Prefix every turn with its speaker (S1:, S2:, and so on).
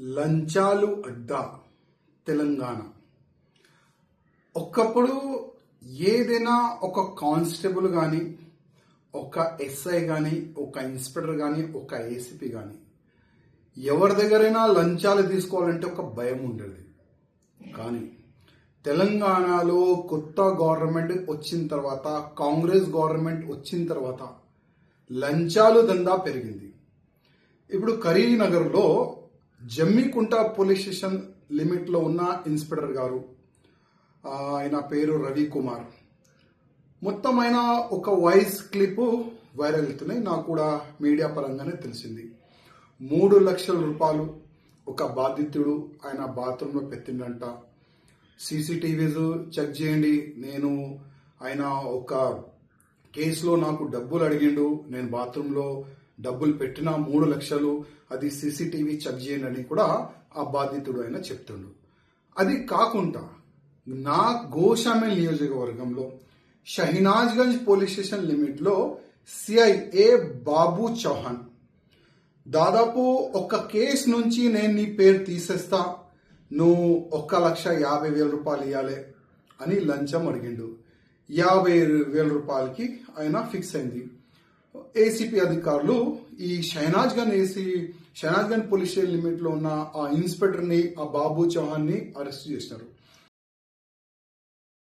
S1: లంచాలు అడ్డా తెలంగాణ. ఒకప్పుడు ఏదైనా ఒక కానిస్టేబుల్ కానీ ఒక ఎస్ఐ కానీ ఒక ఇన్స్పెక్టర్ కానీ ఒక ఏసీపీ కానీ ఎవరి దగ్గరైనా లంచాలు తీసుకోవాలంటే ఒక భయం ఉండేది. కానీ తెలంగాణలో కొత్త గవర్నమెంట్ వచ్చిన తర్వాత కాంగ్రెస్ గవర్నమెంట్ వచ్చిన తర్వాత లంచాలు దందా పెరిగింది. ఇప్పుడు కరీంనగర్లో జమ్మికుంట పోలీస్ స్టేషన్ లిమిట్లో ఉన్న ఇన్స్పెక్టర్ గారు ఆయన పేరు రవి కుమార్. మొత్తం ఆయన ఒక వాయిస్ క్లిప్ వైరల్ అవుతున్నాయి. నాకు కూడా మీడియా పరంగానే తెలిసింది. మూడు లక్షల రూపాయలు ఒక బాధితుడు ఆయన బాత్రూంలో పెట్టిండంట. సీసీటీవీస్ చెక్ చేయండి. నేను ఆయన ఒక కేసులో నాకు డబ్బులు అడిగిండు. నేను బాత్రూంలో డబ్బులు పెట్టిన మూడు లక్షలు అది సీసీటీవీ చెక్ చేయండి అని కూడా ఆ బాధితుడు ఆయన చెప్తుండు. అది కాకుండా నా గోషామేల్ నియోజకవర్గంలో షహినాజ్గంజ్ పోలీస్ స్టేషన్ లిమిట్లో సిఐఏ బాబు చౌహాన్. దాదాపు ఒక కేసు నుంచి నేను నీ పేరు తీసేస్తా నువ్వు ఒక్క లక్ష యాభై వేల రూపాయలు ఇవ్వాలి అని లంచం అడిగిండు. యాభై వేల రూపాయలకి ఆయన ఫిక్స్ అయింది. ఏసీపీ అధికారులు ఈ Shahnajgunj AC Shahnajgunj police station లిమిట్లో ఉన్న ఆ ఇన్స్పెక్టర్ని ఆ బాబు చౌహాన్ని అరెస్ట్ చేసినారు